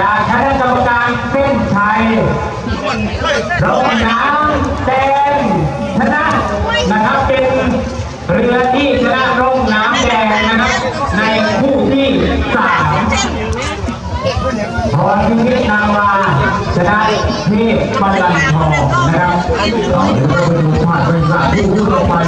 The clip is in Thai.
จากคณะกรรมการเส้นชัยรถน้ำแดงชนะนะครับเป็นเรือที่ชนะร่องน้ำแดงนะครับ ในคู่ที่สามพรพิพิธนาวาชนะเทพบาลันทองนะครับเราไปดูภาพบรรยากาศที่ผู้ลไป